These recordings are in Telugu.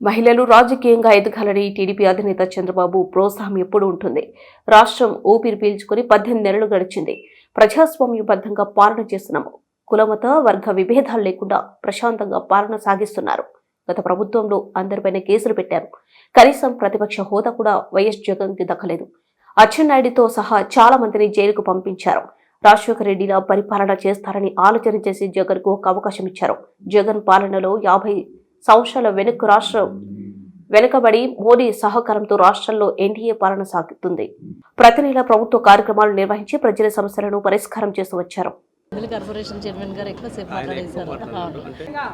మహిళలు రాజకీయంగా ఎదగాలని టీడీపీ అధినేత చంద్రబాబు ప్రోత్సాహం ఎప్పుడు ఉంటుంది. రాష్ట్రం ఊపిరి పీల్చుకుని పద్దెనిమిది నెలలు గడిచింది. ప్రజాస్వామ్యబద్ధంగా పాలన చేస్తున్నాము కులమత వర్గ విభేదాలు లేకుండా ప్రశాంతంగా పాలన సాగిస్తున్నారు. గత ప్రభుత్వంలో అందరిపైన కేసులు పెట్టారు. కనీసం ప్రతిపక్ష హోదా కూడా వైఎస్ జగన్కి దక్కలేదు. అచ్చెన్నాయుడితో సహా చాలా మందిని జైలుకు పంపించారు. రాజశేఖర రెడ్డిలా పరిపాలన చేస్తారని ఆలోచన చేసి జగన్కు ఒక అవకాశం ఇచ్చారు. జగన్ పాలనలో యాభై సంవత్సరాల వెనుక రాష్ట్రం వెనుకబడి మోడీ సహకారంతో రాష్ట్రంలో ఎన్డీఏ పాలన సాగుతుంది. ప్రతి నెల ప్రభుత్వ కార్యక్రమాలు నిర్వహించి ప్రజల సమస్యలను పరిష్కారం చేస్తూ వచ్చారు. కార్పొరేషన్ చైర్మన్ గారు ఎక్కువసేపు మాట్లాడేశారు. అవును. ముఖ్యంగా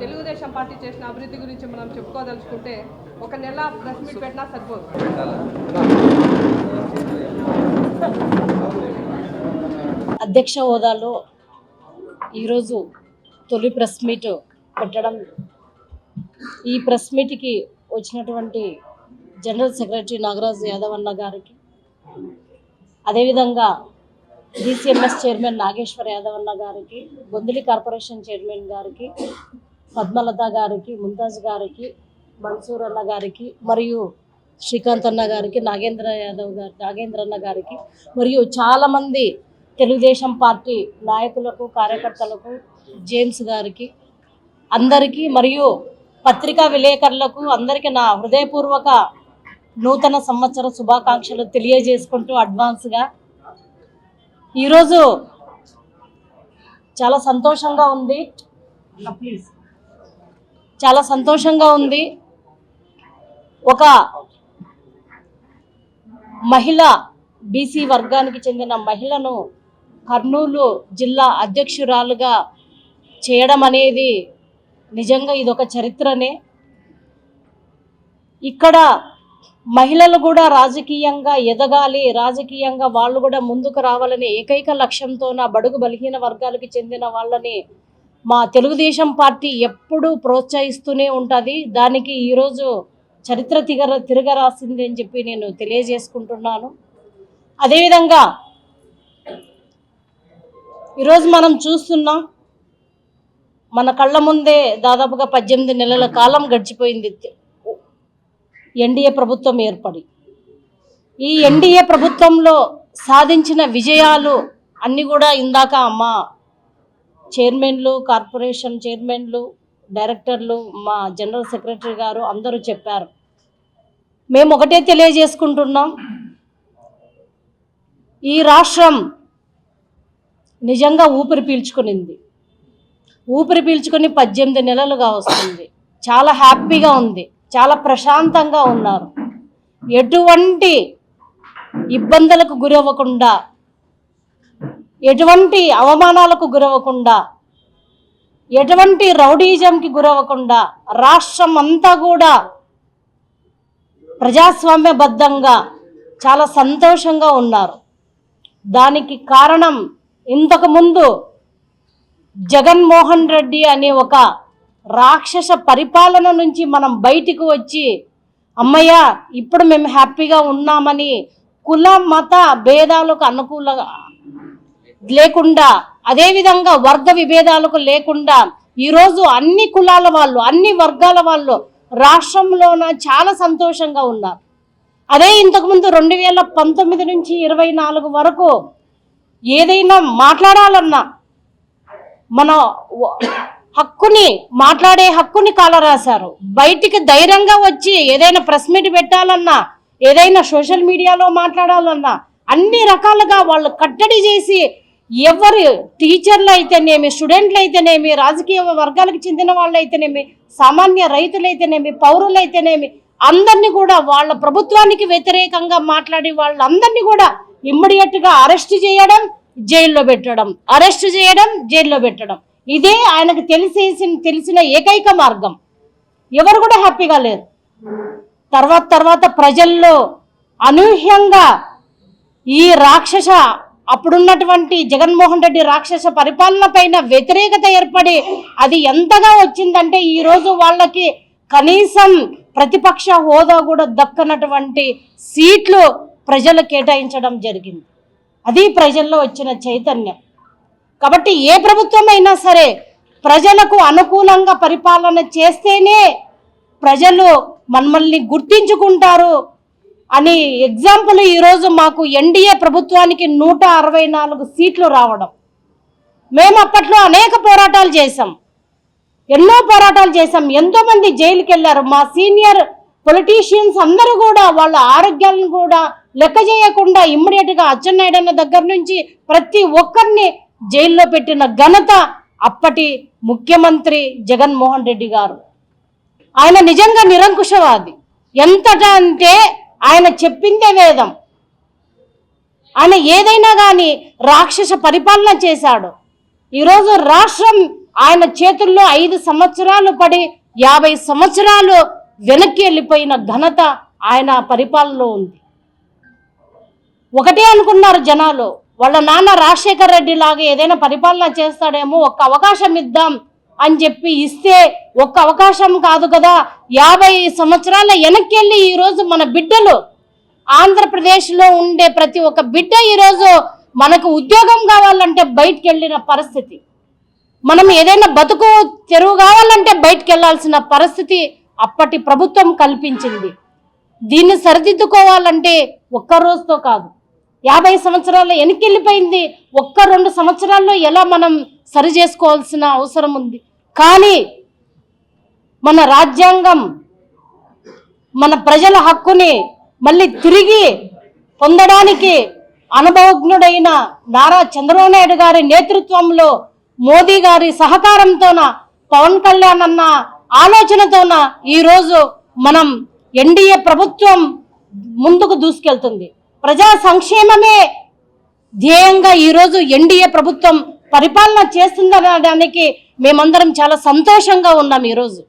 తెలుగుదేశం పార్టీ చేసిన అభివృద్ధి గురించి మనం చెప్పుకోదలుచుకుంటే ఒక నెల ప్రెస్ మీట్ పెట్టినా సరిపోదు. అధ్యక్ష హోదాలో ఈరోజు తొలి ప్రెస్ మీట్ పెట్టడం ఈ ప్రెస్ మీట్కి వచ్చినటువంటి జనరల్ సెక్రటరీ నాగరాజు యాదవ్ అన్న గారికి అదేవిధంగా డిసిఎంఎస్ చైర్మన్ నాగేశ్వర యాదవ్ అన్న గారికి బొందిలి కార్పొరేషన్ చైర్మన్ గారికి పద్మలత గారికి ముంతాజ్ గారికి మన్సూర్ అన్న గారికి మరియు శ్రీకాంత్ అన్న గారికి నాగేంద్ర యాదవ్ గారి నాగేంద్ర అన్న గారికి మరియు చాలామంది తెలుగుదేశం పార్టీ నాయకులకు కార్యకర్తలకు జేమ్స్ గారికి అందరికీ మరియు పత్రికా విలేకరులకు అందరికీ నా హృదయపూర్వక నూతన సంవత్సర శుభాకాంక్షలు తెలియజేసుకుంటూ అడ్వాన్స్గా. ఈరోజు చాలా సంతోషంగా ఉంది. ప్లీజ్ చాలా సంతోషంగా ఉంది. ఒక మహిళ బీసీ వర్గానికి చెందిన మహిళను కర్నూలు జిల్లా అధ్యక్షురాలుగా చేయడం అనేది నిజంగా ఇదొక చరిత్రనే. ఇక్కడ మహిళలు కూడా రాజకీయంగా ఎదగాలి రాజకీయంగా వాళ్ళు కూడా ముందుకు రావాలనే ఏకైక లక్ష్యంతో నా బడుగు బలహీన వర్గాలకు చెందిన వాళ్ళని మా తెలుగుదేశం పార్టీ ఎప్పుడూ ప్రోత్సహిస్తూనే ఉంటుంది. దానికి ఈరోజు చరిత్ర తిగర తిరగరాసింది అని చెప్పి నేను తెలియజేసుకుంటున్నాను. అదేవిధంగా ఈరోజు మనం చూస్తున్నాం మన కళ్ళ ముందే దాదాపుగా పద్దెనిమిది నెలల కాలం గడిచిపోయింది. ఎన్డీఏ ప్రభుత్వం ఏర్పడి. ఈ ఎన్డీఏ ప్రభుత్వంలో సాధించిన విజయాలు అన్నీ కూడా ఇందాక మా చైర్మన్లు కార్పొరేషన్ చైర్మన్లు డైరెక్టర్లు మా జనరల్ సెక్రటరీ గారు అందరూ చెప్పారు. మేము ఒకటే తెలియజేసుకుంటున్నాం. ఈ రాష్ట్రం నిజంగా ఊపిరి పీల్చుకునింది. ఊపిరి పీల్చుకొని పద్దెనిమిది నెలలుగా వస్తుంది. చాలా హ్యాపీగా ఉంది. చాలా ప్రశాంతంగా ఉన్నారు. ఎటువంటి ఇబ్బందులకు గురవ్వకుండా ఎటువంటి అవమానాలకు గురవ్వకుండా ఎటువంటి రౌడీజంకి గురవ్వకుండా రాష్ట్రం అంతా కూడా ప్రజాస్వామ్యబద్ధంగా చాలా సంతోషంగా ఉన్నారు. దానికి కారణం ఇంతకుముందు జగన్మోహన్ రెడ్డి అనే ఒక రాక్షస పరిపాలన నుంచి మనం బయటికి వచ్చి అమ్మయ్య ఇప్పుడు మేము హ్యాపీగా ఉన్నామని కుల మత భేదాలకు అనుకూల లేకుండా అదేవిధంగా వర్గ విభేదాలకు లేకుండా ఈరోజు అన్ని కులాల వాళ్ళు అన్ని వర్గాల వాళ్ళు రాష్ట్రంలోన చాలా సంతోషంగా ఉన్నారు. అదే ఇంతకుముందు రెండు వేల పంతొమ్మిది నుంచి ఇరవై నాలుగు వరకు ఏదైనా మాట్లాడాలన్నా మన హక్కుని మాట్లాడే హక్కుని కాలరాశారు. బయటికి ధైర్యంగా వచ్చి ఏదైనా ప్రెస్ మీట్ పెట్టాలన్నా ఏదైనా సోషల్ మీడియాలో మాట్లాడాలన్నా అన్ని రకాలుగా వాళ్ళు కట్టడి చేసి ఎవరు టీచర్లు అయితేనేమి స్టూడెంట్లు అయితేనేమి రాజకీయ వర్గాలకు చెందిన వాళ్ళు అయితేనేమి సామాన్య రైతులైతేనేమి పౌరులైతేనేమి అందరినీ కూడా వాళ్ళ ప్రభుత్వానికి వ్యతిరేకంగా మాట్లాడి వాళ్ళందరినీ కూడా ఇమ్మీడియట్గా అరెస్ట్ చేయడం జైల్లో పెట్టడం అరెస్ట్ చేయడం జైల్లో పెట్టడం. ఇదే ఆయనకు తెలిసేసిన తెలిసిన ఏకైక మార్గం. ఎవరు కూడా హ్యాపీగా లేరు. తర్వాత తర్వాత ప్రజల్లో అనూహ్యంగా ఈ రాక్షస అప్పుడున్నటువంటి జగన్మోహన్ రెడ్డి రాక్షస పరిపాలన పైన వ్యతిరేకత ఏర్పడి అది ఎంతగా వచ్చిందంటే ఈరోజు వాళ్ళకి కనీసం ప్రతిపక్ష హోదా కూడా దక్కనటువంటి సీట్లు ప్రజలు కేటాయించడం జరిగింది. అది ప్రజల్లో వచ్చిన చైతన్యం. కాబట్టి ఏ ప్రభుత్వం అయినా సరే ప్రజలకు అనుకూలంగా పరిపాలన చేస్తేనే ప్రజలు మమ్మల్ని గుర్తించుకుంటారు అని ఎగ్జాంపుల్ ఈరోజు మాకు ఎన్డీఏ ప్రభుత్వానికి నూట అరవై నాలుగు సీట్లు రావడం. మేము అప్పట్లో అనేక పోరాటాలు చేశాం. ఎన్నో పోరాటాలు చేశాం. ఎంతోమంది జైలుకి వెళ్ళారు మా సీనియర్ పొలిటీషియన్స్ అందరూ కూడా వాళ్ళ ఆరోగ్యాలను కూడా లెక్క చేయకుండా ఇమ్మీడియట్గా అచ్చెన్నాయుడు అన్న దగ్గర నుంచి ప్రతి ఒక్కరిని జైల్లో పెట్టిన ఘనత అప్పటి ముఖ్యమంత్రి జగన్మోహన్ రెడ్డి గారు. ఆయన నిజంగా నిరంకుశవాది. ఎంతట అంటే ఆయన చెప్పిందే వేదం. ఆయన ఏదైనా కానీ రాక్షస పరిపాలన చేశాడు. ఈరోజు రాష్ట్రం ఆయన చేతుల్లో ఐదు సంవత్సరాలు పడి యాభై సంవత్సరాలు వెనక్కి వెళ్ళిపోయిన ఘనత ఆయన పరిపాలనలో ఉంది. ఒకటే అనుకున్నారు జనాలు. వాళ్ళ నాన్న రాజశేఖర్ రెడ్డి లాగా ఏదైనా పరిపాలన చేస్తాడేమో ఒక్క అవకాశం ఇద్దాం అని చెప్పి ఇస్తే ఒక్క అవకాశం కాదు కదా. యాభై సంవత్సరాల వెనక్కి వెళ్ళి ఈరోజు మన బిడ్డలు ఆంధ్రప్రదేశ్లో ఉండే ప్రతి ఒక్క బిడ్డ ఈరోజు మనకు ఉద్యోగం కావాలంటే బయటికి వెళ్ళిన పరిస్థితి. మనం ఏదైనా బతుకు తెరువు కావాలంటే బయటికి వెళ్ళాల్సిన పరిస్థితి అప్పటి ప్రభుత్వం కల్పించింది. దీన్ని సరిదిద్దుకోవాలంటే ఒక్క రోజుతో కాదు. యాభై సంవత్సరాల వెనకెళ్ళిపోయింది ఒక్క రెండు సంవత్సరాల్లో ఎలా మనం సరి చేసుకోవాల్సిన అవసరం ఉంది? కానీ మన రాజ్యాంగం మన ప్రజల హక్కుని మళ్ళీ తిరిగి పొందడానికి అనుభవజ్ఞుడైన నారా చంద్రబాబు నాయుడు గారి నేతృత్వంలో మోదీ గారి సహకారంతోన పవన్ కళ్యాణ్ అన్న ఆలోచనతోన ఈరోజు మనం ఎన్డీఏ ప్రభుత్వం ముందుకు దూసుకెళ్తుంది. ప్రజా సంక్షేమమే ధ్యేయంగా ఈరోజు ఎన్డీఏ ప్రభుత్వం పరిపాలన చేస్తుందనడానికి మేమందరం చాలా సంతోషంగా ఉన్నాం ఈరోజు